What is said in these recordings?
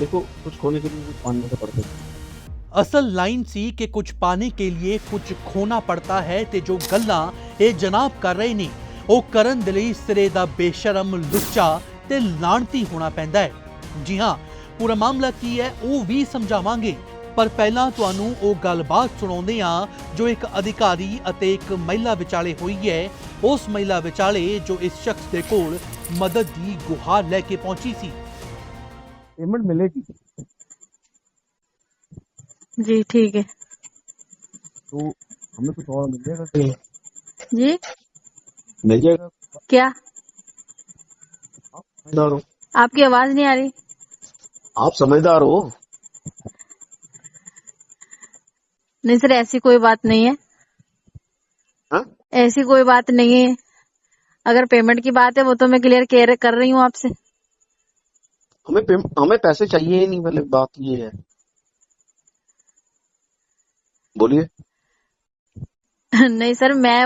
देखो कुछ खोने के लिए कुछ पानी तो पड़ता है ਅਸਲ ਲਾਈਨ ਸੀ ਕਿ ਕੁਝ ਪਾਣੇ ਕੇ ਲਈ ਕੁਝ ਖੋਣਾ ਪੜਤਾ ਹੈ ਤੇ ਜੋ ਗੱਲਾਂ ਇਹ ਜਨਾਬ ਕਰ ਰਹੇ ਨੇ ਉਹ ਕਰਨ ਦੇ ਲਈ ਸਿਰੇ ਦਾ ਬੇਸ਼ਰਮ ਲੁੱਚਾ ਤੇ ਲਾਣਤੀ ਹੋਣਾ ਪੈਂਦਾ ਹੈ ਜੀ ਹਾਂ ਪੂਰਾ ਮਾਮਲਾ ਕੀ ਹੈ ਉਹ ਵੀ ਸਮਝਾਵਾਂਗੇ ਪਰ ਪਹਿਲਾਂ ਤੁਹਾਨੂੰ ਉਹ ਗੱਲਬਾਤ ਸੁਣਾਉਂਦੇ ਹਾਂ ਜੋ ਇੱਕ ਅਧਿਕਾਰੀ ਅਤੇ ਇੱਕ ਮਹਿਲਾ ਵਿਚਾਲੇ ਹੋਈ ਹੈ ਉਸ ਮਹਿਲਾ ਵਿਚਾਲੇ ਜੋ ਇਸ ਸ਼ਖਸ ਦੇ ਕੋਲ ਮਦਦ ਦੀ ਗੁਹਾਰ ਲੈ ਕੇ ਪਹੁੰਚੀ ਸੀ पेमेंट मिलेगी? जी ठीक है। तो हमें कुछ और मिल जाएगा? जी। मिल जाएगा। क्या? आप समझदार हो। आपकी आवाज़ नहीं आ रही। आप समझदार हो। नहीं सर ऐसी कोई बात नहीं है। हाँ? ऐसी कोई बात नहीं है। अगर पेमेंट की बात है वो तो मैं क्लियर कर रही हूँ आपसे। हमें हमें पैसे चाहिए ही नहीं मतलब बात ये है। बोलिए। नहीं सर मैं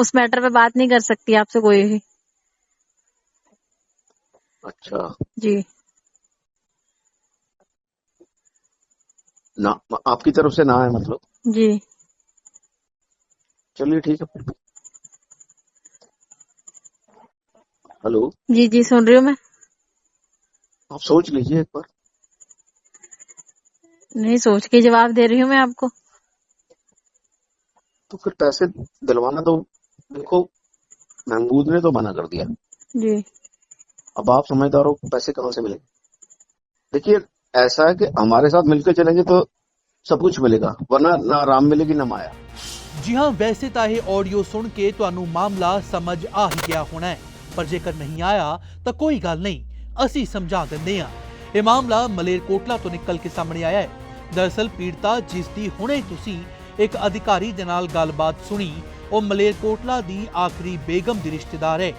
उस मैटर पे बात नहीं कर सकती आपसे कोई भी। अच्छा। जी। ना आपकी तरफ़ से ना है मतलब। जी। चलिए ठीक है। हेलो। जी जी सुन रही हूँ मैं। आप सोच लीजिए एक बार नहीं सोच के जवाब दे रही हूँ मैं आपको तो फिर पैसे दिलवाना तो देखो महमूद ने तो मना कर दिया जी अब आप समझदार हो पैसे कहाँ से मिलेंगे देखिए ऐसा है कि हमारे साथ मिलकर चलेंगे तो सब कुछ मिलेगा वरना ना आराम मिलेगी ना माया ਜੀ ਹਾਂ ਵੈਸੇ ਤਾਂ ਇਹ ਆਡੀਓ ਸੁਣ ਕੇ ਤੁਹਾਨੂੰ ਮਾਮਲਾ ਸਮਝ ਆ ਹੀ ਗਿਆ ਹੋਣਾ ਹੈ ਪਰ ਜੇਕਰ ਨਹੀਂ ਆਇਆ ਤਾਂ ਕੋਈ ਗੱਲ ਨਹੀਂ ਅਸੀਂ ਸਮਝਾ ਦਿੰਦੇ ਹਾਂ। ਇਹ ਮਾਮਲਾ ਮਲੇਰਕੋਟਲਾ ਤੋਂ ਨਿਕਲ ਕੇ ਸਾਹਮਣੇ ਆਇਆ ਹੈ। ਦਰਅਸਲ ਪੀੜਤਾ ਜਿਸ ਦੀ ਹੁਣੇ ਤੁਸੀਂ ਇੱਕ ਅਧਿਕਾਰੀ ਦੇ ਨਾਲ ਗੱਲਬਾਤ ਸੁਣੀ, ਉਹ ਮਲੇਰਕੋਟਲਾ ਦੀ ਆਖਰੀ ਬੇਗਮ ਦੀ ਰਿਸ਼ਤੇਦਾਰ ਹੈ।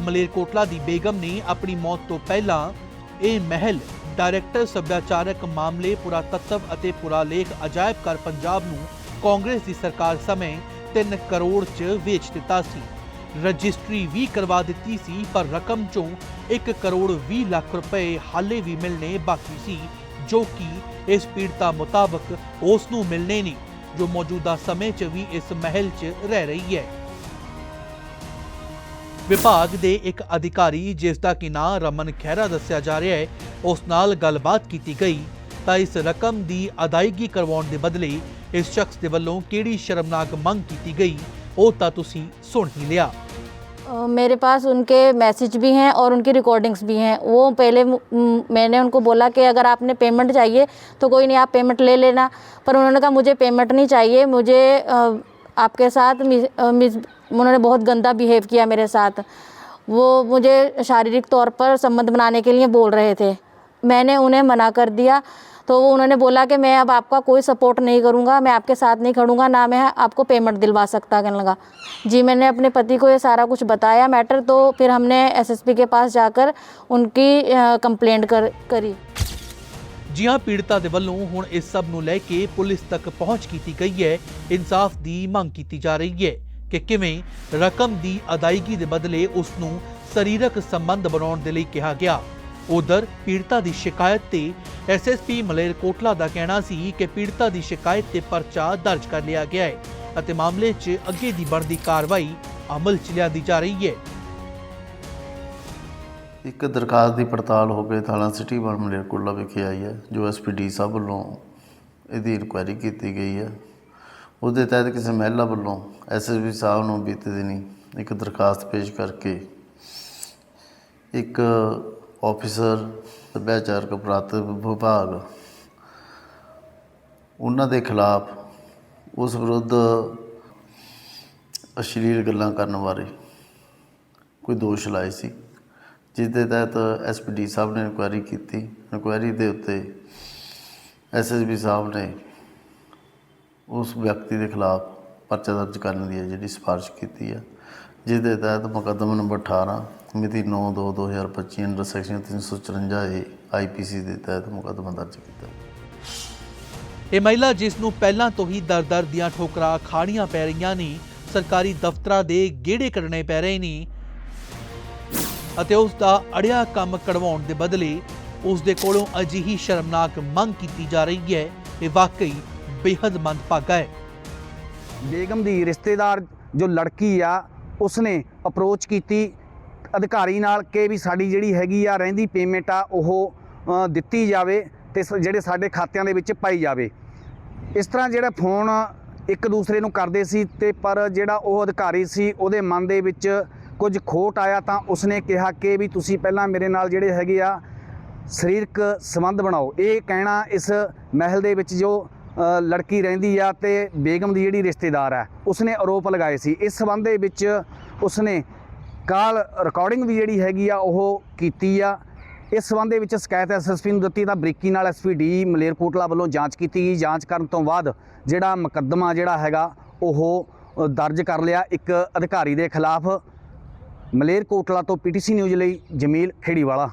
ਮਲੇਰਕੋਟਲਾ ਦੀ ਬੇਗਮ ਨੇ ਆਪਣੀ ਮੌਤ ਤੋਂ ਪਹਿਲਾਂ ਇਹ ਮਹਿਲ, ਡਾਇਰੈਕਟਰ ਸੱਭਿਆਚਾਰਕ ਮਾਮਲੇ, ਪੁਰਾਤੱਤਵ ਅਤੇ ਪੁਰਾਲੇਖ ਅਜਾਇਬ ਘਰ ਪੰਜਾਬ ਨੂੰ ਕਾਂਗਰਸ ਦੀ ਸਰਕਾਰ ਸਮੇਂ 3 ਕਰੋੜ 'ਚ ਵੇਚ ਦਿੱਤਾ ਸੀ। ਰਜਿਸਟਰੀ ਵੀ ਕਰਵਾ ਦਿੱਤੀ ਸੀ, ਪਰ ਰਕਮ 'ਚੋਂ 1 ਕਰੋੜ 20 ਲੱਖ ਰੁਪਏ ਹਾਲੇ ਵੀ ਮਿਲਣੇ ਬਾਕੀ ਸੀ, ਜੋ ਕਿ ਇਸ ਪੀੜਤਾ ਮੁਤਾਬਕ ਉਸ ਨੂੰ ਮਿਲਣੇ ਨਹੀਂ, ਜੋ ਮੌਜੂਦਾ ਸਮੇਂ 'ਚ ਵੀ ਇਸ ਮਹਿਲ 'ਚ ਰਹਿ ਰਹੀ ਹੈ। ਵਿਭਾਗ ਦੇ ਇੱਕ ਅਧਿਕਾਰੀ, ਜਿਸ ਦਾ ਕਿ ਨਾਂ ਰਮਨ ਖਹਿਰਾ ਦੱਸਿਆ ਜਾ ਰਿਹਾ ਹੈ, ਉਸ ਨਾਲ ਗੱਲਬਾਤ ਕੀਤੀ ਗਈ, ਤਾਂ ਇਸ ਰਕਮ ਦੀ ਅਦਾਇਗੀ ਕਰਵਾਉਣ ਦੇ ਬਦਲੇ ਇਸ ਸ਼ਖਸ ਦੇ ਵੱਲੋਂ ਕਿਹੜੀ ਸ਼ਰਮਨਾਕ ਮੰਗ ਕੀਤੀ ਗਈ ਉਹ ਤਾਂ ਤੁਸੀਂ ਸੁਣ ਹੀ ਲਿਆ अ, मेरे पास उनके मैसेज भी हैं और उनकी रिकॉर्डिंग्स भी हैं वो पहले मु- म, मैंने उनको बोला कि अगर आपने पेमेंट चाहिए तो कोई नहीं आप पेमेंट ले लेना पर उन्होंने कहा मुझे पेमेंट नहीं चाहिए मुझे अ, आपके साथ मिस, अ, मिस उन्होंने बहुत गंदा बिहेव किया मेरे साथ वो मुझे शारीरिक तौर पर संबंध बनाने के लिए बोल रहे थे मैंने उन्हें मना कर दिया तो वो उन्होंने बोला कि मैं अब आपका कोई सपोर्ट नहीं करूँगा मैं आपके साथ नहीं खड़ूंगा ना मैं आपको पेमेंट दिलवा सकता कहने लगा जी मैंने अपने पति को ये सारा कुछ बताया मैटर तो फिर हमने एसएसपी के पास जाकर उनकी कंप्लेंट कर करी ਜੀ ਹਾਂ ਪੀੜਤਾ ਦੇ ਵੱਲੋਂ ਹੁਣ ਇਸ ਸਭ ਨੂੰ ਲੈ ਕੇ ਪੁਲਿਸ ਤੱਕ ਪਹੁੰਚ ਕੀਤੀ ਗਈ ਹੈ ਇਨਸਾਫ ਦੀ ਮੰਗ ਕੀਤੀ ਜਾ ਰਹੀ ਹੈ ਕਿ ਕਿਵੇਂ ਰਕਮ ਦੀ ਅਦਾਇਗੀ ਦੇ ਬਦਲੇ ਉਸ ਨੂੰ ਸਰੀਰਕ ਸੰਬੰਧ ਬਣਾਉਣ ਦੇ ਲਈ ਕਿਹਾ ਗਿਆ ਉਧਰ ਪੀੜਤਾ ਦੀ ਸ਼ਿਕਾਇਤ ਤੇ ਐਸਐਸਪੀ ਮਲੇਰਕੋਟਲਾ ਦਾ ਕਹਿਣਾ ਸੀ ਕਿ ਪੀੜਤਾ ਦੀ ਸ਼ਿਕਾਇਤ ਤੇ ਪਰਚਾ ਦਰਜ ਕਰ ਲਿਆ ਗਿਆ ਹੈ ਅਤੇ ਮਾਮਲੇ 'ਚ ਅੱਗੇ ਦੀ ਬਣਦੀ ਕਾਰਵਾਈ ਅਮਲ 'ਚ ਲਿਆਂਦੀ ਜਾ ਰਹੀ ਹੈ। ਇੱਕ ਦਰਖਾਸਤ ਦੀ ਪੜਤਾਲ ਹੋ ਕੇ ਥਾਣਾ ਸਿਟੀ ਵਨ ਮਲੇਰਕੋਟਲਾ ਵਿਖੇ ਆਈ ਹੈ, ਜੋ ਐਸਪੀਡੀ ਸਾਹਿਬ ਵੱਲੋਂ ਇਹਦੀ ਇਨਕੁਆਇਰੀ ਕੀਤੀ ਗਈ ਹੈ। ਉਹਦੇ ਤਹਿਤ ਕਿਸੇ ਮਹਿਲਾ ਵੱਲੋਂ ਐਸਐਸਪੀ ਸਾਹਿਬ ਨੂੰ ਬੀਤੇ ਦਿਨੀ ਇੱਕ ਦਰਖਾਸਤ ਪੇਸ਼ ਕਰਕੇ ਇੱਕ ਆਫੀਸਰ ਸੱਭਿਆਚਾਰਕ ਪੁਰਾਤਨ ਵਿਭਾਗ, ਉਹਨਾਂ ਦੇ ਖਿਲਾਫ ਉਸ ਵਿਰੁੱਧ ਅਸ਼ਲੀਲ ਗੱਲਾਂ ਕਰਨ ਬਾਰੇ ਕੋਈ ਦੋਸ਼ ਲਾਏ ਸੀ ਜਿਸ ਦੇ ਤਹਿਤ ਐਸਪੀਡੀ ਸਾਹਿਬ ਨੇ ਇਨਕੁਆਇਰੀ ਕੀਤੀ। ਇਨਕੁਆਇਰੀ ਦੇ ਉੱਤੇ ਐਸਐਸਬੀ ਸਾਹਿਬ ਨੇ ਉਸ ਵਿਅਕਤੀ ਦੇ ਖਿਲਾਫ ਪਰਚਾ ਦਰਜ ਕਰਨ ਦੀ ਹੈ ਜਿਹੜੀ ਸਿਫਾਰਿਸ਼ ਕੀਤੀ ਹੈ। ਜਿਸ ਦੇ ਤਹਿਤ ਮੁਕੱਦਮਾ ਨੰਬਰ 18 ਮਿਤੀ 9/2/2025 ਅੰਡਰ ਸੈਕਸ਼ਨ 354 ਏ ਆਈਪੀਸੀ ਦੇ ਤਹਿਤ ਮੁਕੱਦਮਾ ਦਰਜ ਕੀਤਾ। ਇਹ ਮਹਿਲਾ ਜਿਸ ਨੂੰ ਪਹਿਲਾਂ ਤੋਂ ਹੀ ਦਰ-ਦਰ ਦੀਆਂ ਠੋਕਰਾਂ ਖਾਣੀਆਂ ਪੈ ਰਹੀਆਂ ਨੇ ਸਰਕਾਰੀ ਦਫ਼ਤਰਾਂ ਦੇ ਗੇੜੇ ਕੱਢਣੇ ਪੈ ਰਹੇ ਨੇ ਅਤੇ ਉਸ ਦਾ ਅੜਿਆ ਕੰਮ ਕਢਵਾਉਣ ਦੇ ਬਦਲੇ ਉਸ ਦੇ ਕੋਲੋਂ ਅਜਿਹੀ ਸ਼ਰਮਨਾਕ ਮੰਗ ਕੀਤੀ ਜਾ ਰਹੀ ਹੈ ਇਹ ਵਾਕਈ ਬੇहद ਮੰਦਭਾਗਾ ਹੈ। ਬੇਗਮ ਦੀ ਰਿਸ਼ਤੇਦਾਰ ਜੋ ਲੜਕੀ ਆ ਉਸਨੇ ਅਪਰੋਚ ਕੀਤੀ, ਅਧਿਕਾਰੀ ਨਾਲ ਕਿ ਵੀ ਸਾਡੀ ਜਿਹੜੀ ਹੈਗੀ ਆ, ਰਹਿੰਦੀ ਪੇਮੈਂਟ ਆ, ਉਹ ਦਿੱਤੀ ਜਾਵੇ ਤੇ ਸ- ਜਿਹੜੇ ਸਾਡੇ ਖਾਤਿਆਂ ਦੇ ਵਿੱਚ ਪਾਈ ਜਾਵੇ। ਇਸ ਤਰ੍ਹਾਂ ਜਿਹੜਾ ਫੋਨ ਇੱਕ ਦੂਸਰੇ ਨੂੰ ਕਰਦੇ ਸੀ ਤੇ ਪਰ ਜਿਹੜਾ ਉਹ ਅਧਿਕਾਰੀ ਸੀ, ਉਹਦੇ ਮਨ ਦੇ ਵਿੱਚ ਕੁਝ ਖੋਟ ਆਇਆ ਤਾਂ ਉਸਨੇ ਕਿਹਾ ਕਿ ਵੀ ਤੁਸੀਂ ਪਹਿਲਾਂ ਮੇਰੇ ਨਾਲ ਜਿਹੜੇ ਹੈਗੇ ਆ, ਸਰੀਰਕ ਸੰਬੰਧ ਬਣਾਓ। ਇਹ ਕਹਿਣਾ ਇਸ ਮਹਿਲ ਦੇ ਵਿੱਚ ਜੋ ਲੜਕੀ ਰਹਿੰਦੀ ਆ ਤੇ ਬੇਗਮ ਦੀ ਜਿਹੜੀ ਰਿਸ਼ਤੇਦਾਰ ਹੈ ਉਸਨੇ ਆਰੋਪ ਲਗਾਏ ਸੀ। ਇਸ ਸੰਬੰਧ ਦੇ ਵਿੱਚ ਉਸਨੇ ਕਾਲ ਰਿਕਾਰਡਿੰਗ ਵੀ ਜਿਹੜੀ ਹੈਗੀ ਆ, ਉਹ ਕੀਤੀ ਆ। ਇਸ ਸੰਬੰਧ ਦੇ ਵਿੱਚ ਸ਼ਿਕਾਇਤ ਐਸਐਸਪੀ ਨੂੰ ਦਿੱਤੀ, ਤਾਂ ਬਰੀਕੀ ਨਾਲ ਐਸਪੀ ਡੀ ਮਲੇਰਕੋਟਲਾ ਵੱਲੋਂ ਜਾਂਚ ਕੀਤੀ ਗਈ। ਜਾਂਚ ਕਰਨ ਤੋਂ ਬਾਅਦ ਜਿਹੜਾ ਮੁਕੱਦਮਾ ਜਿਹੜਾ ਹੈਗਾ, ਉਹ ਦਰਜ ਕਰ ਲਿਆ ਇੱਕ ਅਧਿਕਾਰੀ ਦੇ ਖਿਲਾਫ। ਮਲੇਰਕੋਟਲਾ ਤੋਂ ਪੀਟੀਸੀ ਨਿਊਜ਼ ਲਈ ਜਮੀਲ ਖੇੜੀਵਾਲਾ।